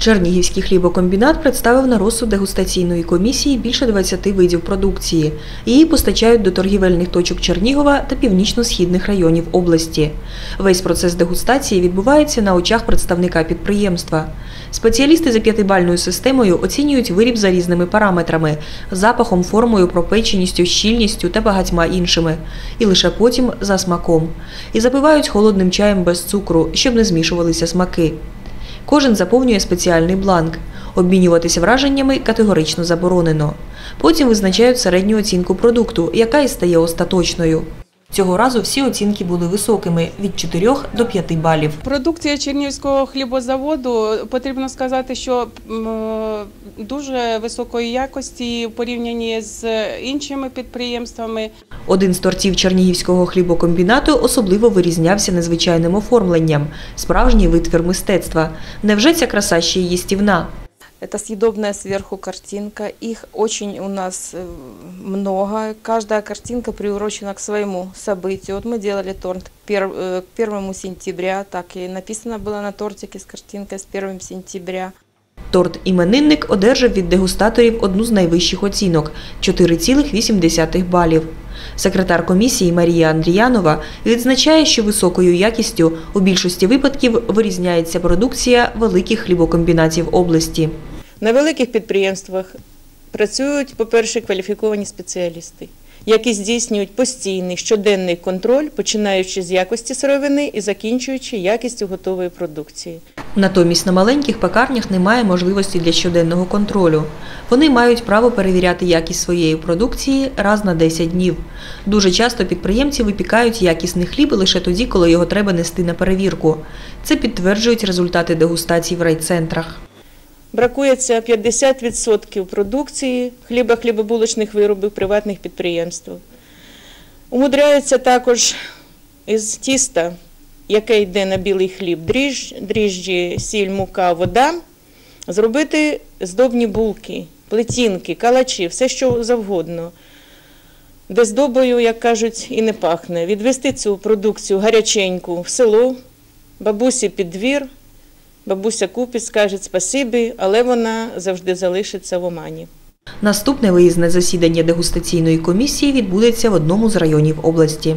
Чернігівський хлібокомбінат представив на розсуд дегустаційної комісії більше 20 видів продукції. Її постачають до торгівельних точок Чернігова та північно-східних районів області. Весь процес дегустації відбувається на очах представника підприємства. Спеціалісти за п'ятибальною системою оцінюють виріб за різними параметрами запахом, формою, пропеченістю, щільністю та багатьма іншими. І лише потім за смаком. І запивають холодним чаєм без цукру, щоб не змішувалися смаки. Кожен заповнює спеціальний бланк. Обмінюватися враженнями категорично заборонено. Потім визначають середню оцінку продукту, яка і стає остаточною. Цього разу всі оцінки були високими від 4 до 5 балів. Продукція Чернігівського хлібозаводу потрібно сказати, що дуже високої якості в порівнянні з іншими підприємствами. Один з тортів Чернігівського хлібокомбінату особливо вирізнявся незвичайним оформленням – справжній витвір мистецтва. Невже ця краса ще й їстівна? Это съедобная сверху картинка. Их очень у нас э, много. Каждая картинка приурочена к своему событию. Вот мы делали торт пер- э, к 1 сентября, так и написано было на тортике с картинкой с 1 сентября. Торт «Іменинник» одержав від дегустаторів одну з найвищих оцінок – 4,8 балів. Секретар комісії Марія Андріянова відзначає, що високою якістю у більшості випадків вирізняється продукція великих хлібокомбінатів області. На великих підприємствах працюють, по-перше, кваліфіковані спеціалісти, які здійснюють постійний щоденний контроль, починаючи з якості сировини і закінчуючи якістю готової продукції. Натомість на маленьких пекарнях немає можливості для щоденного контролю. Вони мають право перевіряти якість своєї продукції раз на 10 днів. Дуже часто підприємці випікають якісний хліб лише тоді, коли його треба нести на перевірку. Це підтверджують результати дегустацій в райцентрах. Бракується 50% продукції хліба хлібобулочних виробів приватних підприємств. Умудряються також із тіста, яке йде на білий хліб, дріж, дріжджі, сіль, мука, вода, зробити здобні булки, плетінки, калачі, все що завгодно. Де здобою, як кажуть, і не пахне. Відвести цю продукцію гаряченьку в село, бабусі під двір, бабуся купить, скаже спасибі, але вона завжди залишиться в омані. Наступне виїзне засідання дегустаційної комісії відбудеться в одному з районів області.